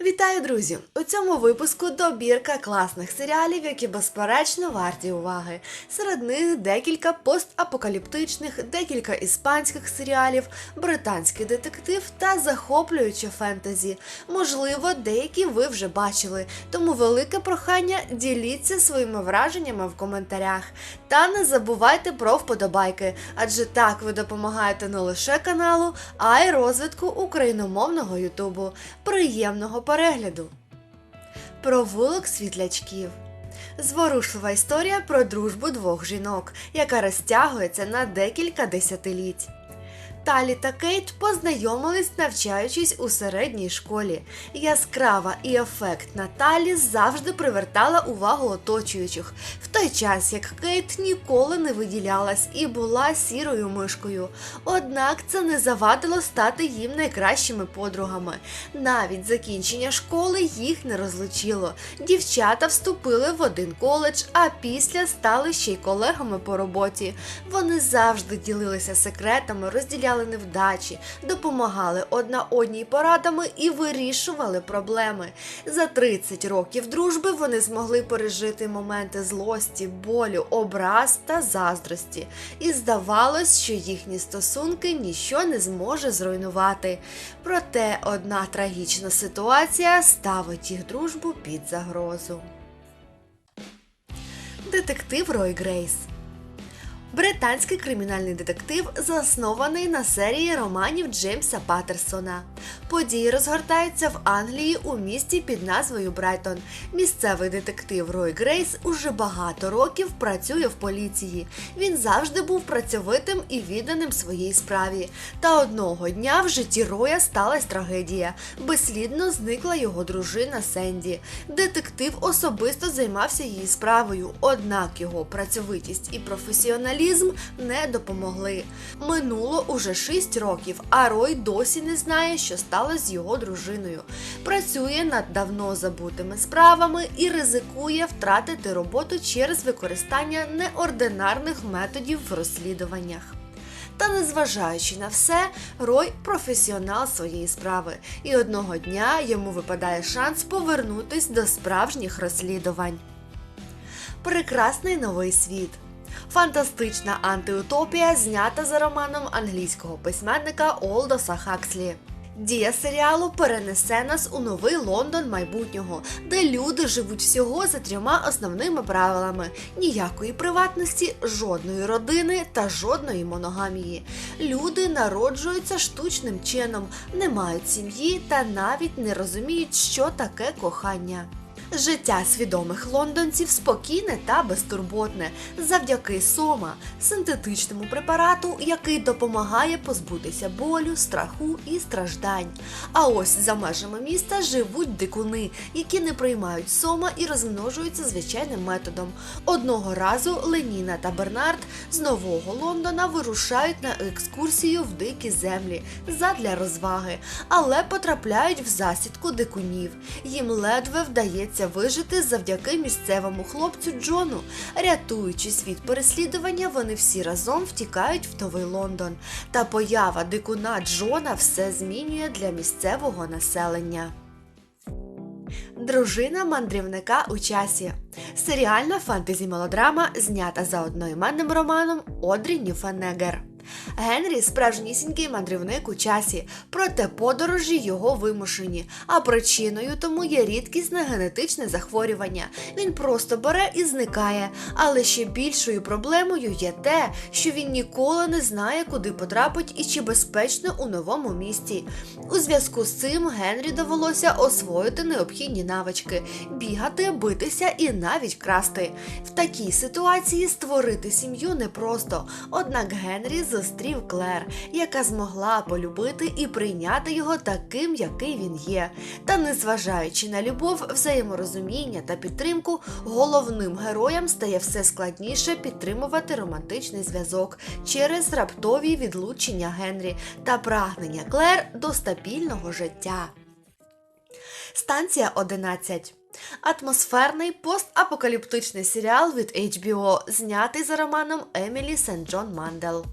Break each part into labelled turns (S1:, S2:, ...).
S1: Вітаю, друзі! У цьому випуску добірка класних серіалів, які безперечно варті уваги. Серед них декілька постапокаліптичних, декілька іспанських серіалів, британський детектив та захоплююче фентезі. Можливо, деякі ви вже бачили, тому велике прохання діліться своїми враженнями в коментарях. Та не забувайте про вподобайки, адже так ви допомагаєте не лише каналу, а й розвитку україномовного Ютубу. Приємного перегляду! Провулок світлячків. Зворушлива історія про дружбу двох жінок, яка розтягується на декілька десятиліть. Талі та Кейт познайомились, навчаючись у середній школі. Яскрава і ефектна Талі завжди привертала увагу оточуючих, в той час як Кейт ніколи не виділялась і була сірою мишкою. Однак це не завадило стати їм найкращими подругами. Навіть закінчення школи їх не розлучило. Дівчата вступили в один коледж, а після стали ще й колегами по роботі. Вони завжди ділилися секретами, розділяли невдачі, допомагали одна одній порадами і вирішували проблеми. За 30 років дружби вони змогли пережити моменти злості, болю, образ та заздрості. І здавалось, що їхні стосунки ніщо не зможе зруйнувати. Проте одна трагічна ситуація ставить їх дружбу під загрозу. Детектив Рой Грейс Британський кримінальний детектив заснований на серії романів Джеймса Паттерсона. Події розгортаються в Англії у місті під назвою Брайтон. Місцевий детектив Рой Грейс уже багато років працює в поліції. Він завжди був працьовитим і відданим своїй справі. Та одного дня в житті Роя сталася трагедія. Безслідно зникла його дружина Сенді. Детектив особисто займався її справою, однак його працьовитість і професіоналізм не допомогли. Минуло уже 6 років, а Рой досі не знає, що сталося з його дружиною. Працює над давно забутими справами і ризикує втратити роботу через використання неординарних методів в розслідуваннях. Та незважаючи на все, Рой професіонал своєї справи, і одного дня йому випадає шанс повернутись до справжніх розслідувань. Прекрасний новий світ. Фантастична антиутопія знята за романом англійського письменника Олдоса Хакслі. Дія серіалу перенесе нас у новий Лондон майбутнього, де люди живуть всього за трьома основними правилами: ніякої приватності, жодної родини та жодної моногамії. Люди народжуються штучним чином, не мають сім'ї та навіть не розуміють, що таке кохання. Життя свідомих лондонців спокійне та безтурботне завдяки сома, синтетичному препарату, який допомагає позбутися болю, страху і страждань. А ось за межами міста живуть дикуни, які не приймають сома і розмножуються звичайним методом. Одного разу Леніна та Бернард з нового Лондона вирушають на екскурсію в дикі землі задля розваги, але потрапляють в засідку дикунів. Їм ледве вдається вижити завдяки місцевому хлопцю Джону. Рятуючись від переслідування, вони всі разом втікають в новий Лондон. Та поява дикуна Джона все змінює для місцевого населення. Дружина мандрівника у часі. Серіальна фентезі-мелодрама, знята за одноіменним романом Одрі Нюфенегер. Генрі справжнісінький мандрівник у часі, проте подорожі його вимушені, а причиною тому є рідкісне генетичне захворювання. Він просто бере і зникає. Але ще більшою проблемою є те, що він ніколи не знає, куди потрапить і чи безпечно у новому місті. У зв'язку з цим Генрі довелося освоїти необхідні навички, бігати, битися і навіть красти. В такій ситуації створити сім'ю непросто. Однак Генрі зустрів Клер, яка змогла полюбити і прийняти його таким, який він є. Та незважаючи на любов, взаєморозуміння та підтримку, головним героям стає все складніше підтримувати романтичний зв'язок через раптові відлучення Генрі та прагнення Клер до стабільного життя. Станція 11 Атмосферний постапокаліптичний серіал від HBO, знятий за романом Емілі Сент Джон Мандел.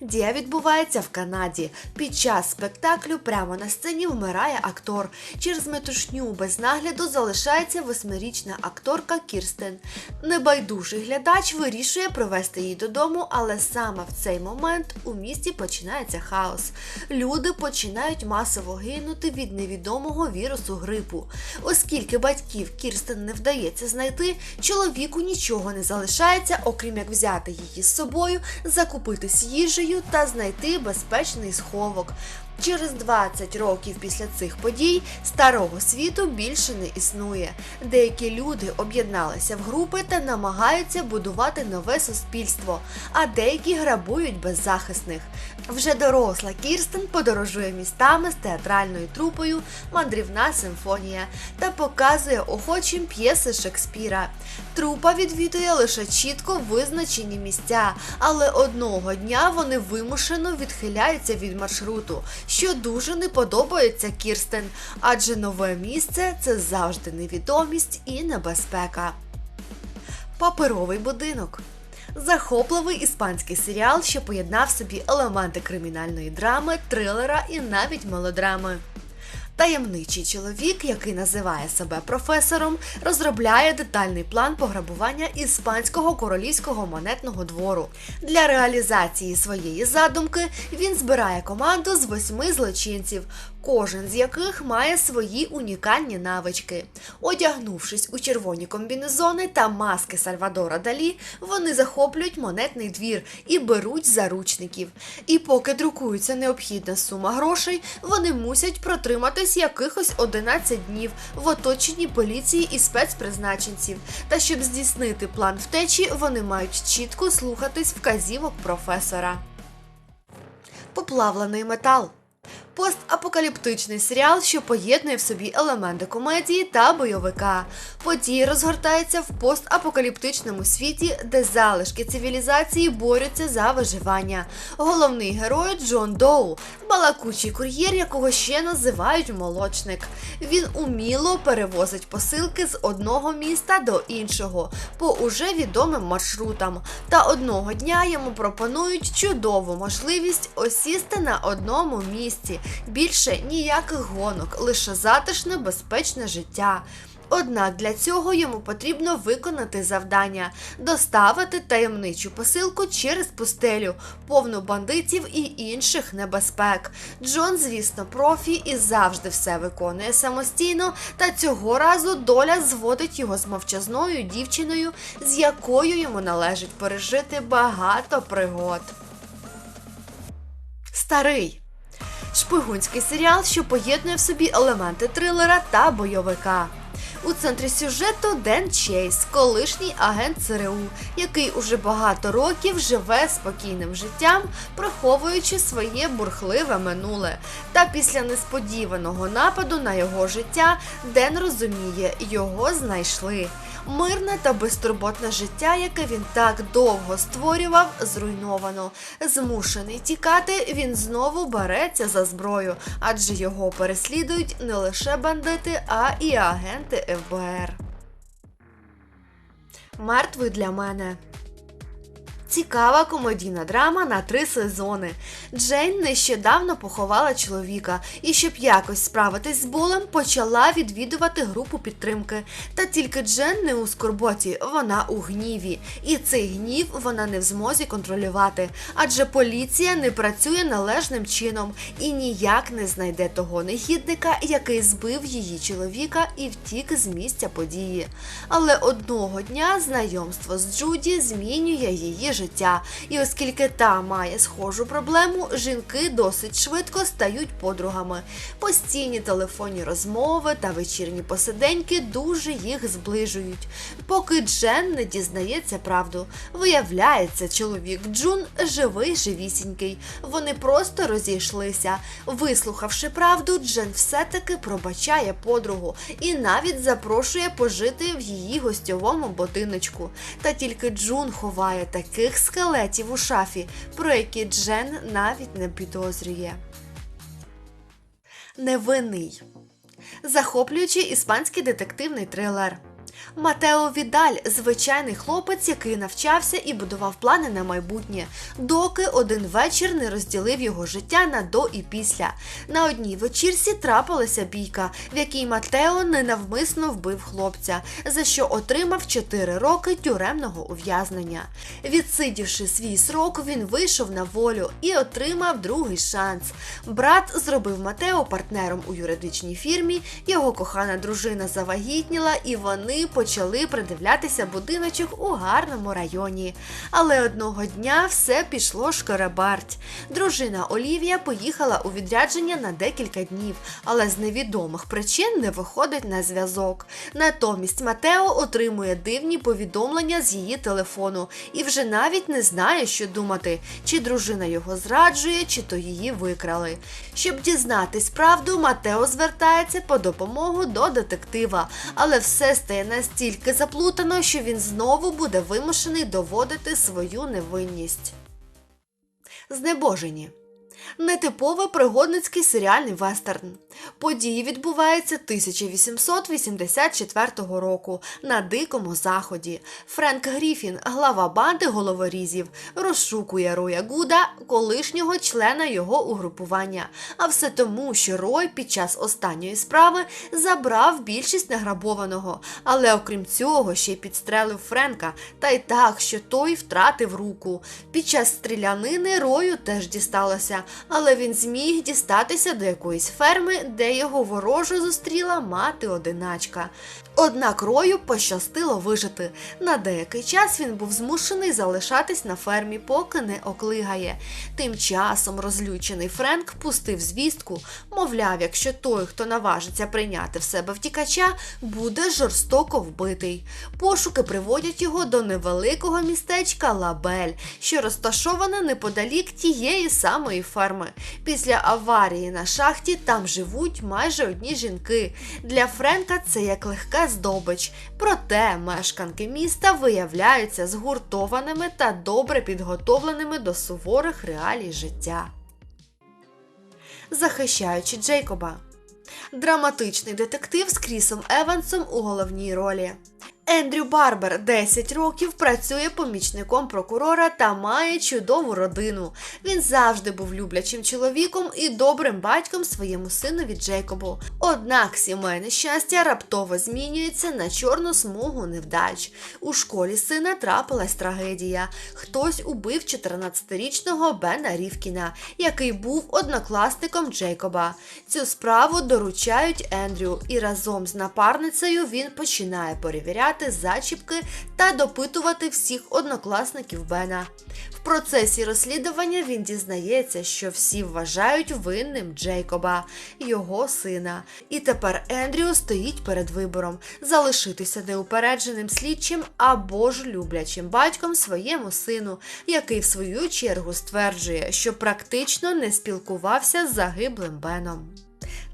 S1: Дія відбувається в Канаді. Під час спектаклю прямо на сцені вмирає актор. Через метушню без нагляду залишається восьмирічна акторка Кірстен. Небайдужий глядач вирішує провести її додому, але саме в цей момент у місті починається хаос. Люди починають масово гинути від невідомого вірусу грипу. Оскільки батьків Кірстен не вдається знайти, чоловіку нічого не залишається, окрім як взяти її з собою, закупитись їжею та знайти безпечний сховок. Через 20 років після цих подій старого світу більше не існує. Деякі люди об'єдналися в групи та намагаються будувати нове суспільство, а деякі грабують беззахисних. Вже доросла Кірстен подорожує містами з театральною трупою Мандрівна симфонія та показує охочим п'єси Шекспіра. Трупа відвідує лише чітко визначені місця, але одного дня вони вимушено відхиляються від маршруту, що дуже не подобається Кірстен, адже нове місце це завжди невідомість і небезпека. Паперовий будинок. Захопливий іспанський серіал, що поєднав собі елементи кримінальної драми, трилера і навіть мелодрами. Таємничий чоловік, який називає себе професором, розробляє детальний план пограбування іспанського королівського монетного двору. Для реалізації своєї задумки він збирає команду з восьми злочинців, кожен з яких має свої унікальні навички. Одягнувшись у червоні комбінезони та маски Сальвадора Далі, вони захоплюють монетний двір і беруть заручників. І поки друкується необхідна сума грошей, вони мусять протриматись якихось 11 днів в оточенні поліції і спецпризначенців. Та щоб здійснити план втечі, вони мають чітко слухатись вказівок професора. Поплавлений метал. Постапокаліптичний серіал, що поєднує в собі елементи комедії та бойовика. Події розгортаються в постапокаліптичному світі, де залишки цивілізації борються за виживання. Головний герой Джон Доу, балакучий кур'єр, якого ще називають молочник. Він уміло перевозить посилки з одного міста до іншого по уже відомим маршрутам. Та одного дня йому пропонують чудову можливість осісти на одному місці. Більше ніяких гонок, лише затишне, безпечне життя. Однак для цього йому потрібно виконати завдання доставити таємничу посилку через пустелю, повну бандитів і інших небезпек. Джон, звісно, профі і завжди все виконує самостійно, та цього разу доля зводить його з мовчазною дівчиною, з якою йому належить пережити багато пригод. Старий шпигунський серіал, що поєднує в собі елементи трилера та бойовика. У центрі сюжету Ден Чейз, колишній агент ЦРУ, який уже багато років живе спокійним життям, приховуючи своє бурхливе минуле. Та після несподіваного нападу на його життя Ден розуміє, його знайшли. Мирне та безтурботне життя, яке він так довго створював, зруйновано. Змушений тікати, він знову береться за зброю, адже його переслідують не лише бандити, а і агенти ФБР. Мертвий для мене. Цікава комедійна драма на три сезони. Джейн нещодавно поховала чоловіка і, щоб якось справитись з болем, почала відвідувати групу підтримки. Та тільки Джен не у скорботі, вона у гніві. І цей гнів вона не в змозі контролювати, адже поліція не працює належним чином і ніяк не знайде того негідника, який збив її чоловіка і втік з місця події. Але одного дня знайомство з Джуді змінює її життя. І оскільки та має схожу проблему, жінки досить швидко стають подругами. Постійні телефонні розмови та вечірні посиденьки дуже їх зближують. Поки Джен не дізнається правду, виявляється, чоловік Джун живий живісінький. Вони просто розійшлися. Вислухавши правду, Джен все-таки пробачає подругу і навіть запрошує пожити в її гостьовому будиночку. Та тільки Джун ховає таких скелетів у шафі, про які Джен навіть не підозрює. Невинний. Захоплюючий іспанський детективний трилер. Матео Відаль звичайний хлопець, який навчався і будував плани на майбутнє, доки один вечір не розділив його життя на до і після. На одній вечірці трапилася бійка, в якій Матео ненавмисно вбив хлопця, за що отримав 4 роки тюремного ув'язнення. Відсидівши свій срок, він вийшов на волю і отримав другий шанс. Брат зробив Матео партнером у юридичній фірмі, його кохана дружина завагітніла, і вони почали придивлятися будиночок у гарному районі. Але одного дня все пішло шкарабарть. Дружина Олівія поїхала у відрядження на декілька днів, але з невідомих причин не виходить на зв'язок. Натомість Матео отримує дивні повідомлення з її телефону і вже навіть не знає, що думати, чи дружина його зраджує, чи то її викрали. Щоб дізнатись правду, Матео звертається по допомогу до детектива, але все стає настільки заплутано, що він знову буде вимушений доводити свою невинність. Знебожені. Нетиповий пригодницький серіальний вестерн. Події відбуваються 1884 року на Дикому Заході. Френк Гріфін, глава банди головорізів, розшукує Роя Гуда, колишнього члена його угрупування. А все тому, що Рой під час останньої справи забрав більшість награбованого, але окрім цього ще й підстрелив Френка, та й так, що той втратив руку. Під час стрілянини Рою теж дісталося, але він зміг дістатися до якоїсь ферми, де його ворожу зустріла мати одиначка. Однак Рою пощастило вижити. На деякий час він був змушений залишатись на фермі, поки не оклигає. Тим часом розлючений Френк пустив звістку, мовляв, якщо той, хто наважиться прийняти в себе втікача, буде жорстоко вбитий. Пошуки приводять його до невеликого містечка Лабель, що розташоване неподалік тієї самої ферми. Після аварії на шахті там живуть майже одні жінки. Для Френка це як легка здобич. Проте мешканки міста виявляються згуртованими та добре підготовленими до суворих реалій життя. Захищаючи Джейкоба. Драматичний детектив з Крісом Евансом у головній ролі. Ендрю Барбер 10 років працює помічником прокурора та має чудову родину. Він завжди був люблячим чоловіком і добрим батьком своєму синові Джейкобу. Однак сімейне щастя раптово змінюється на чорну смугу невдач. У школі сина трапилась трагедія. Хтось убив 14-річного Бена Рівкіна, який був однокласником Джейкоба. Цю справу доручають Ендрю, і разом з напарницею він починає перевіряти зачіпки та допитувати всіх однокласників Бена. В процесі розслідування він дізнається, що всі вважають винним Джейкоба, його сина. І тепер Ендрю стоїть перед вибором залишитися неупередженим слідчим або ж люблячим батьком своєму сину, який в свою чергу стверджує, що практично не спілкувався з загиблим Беном.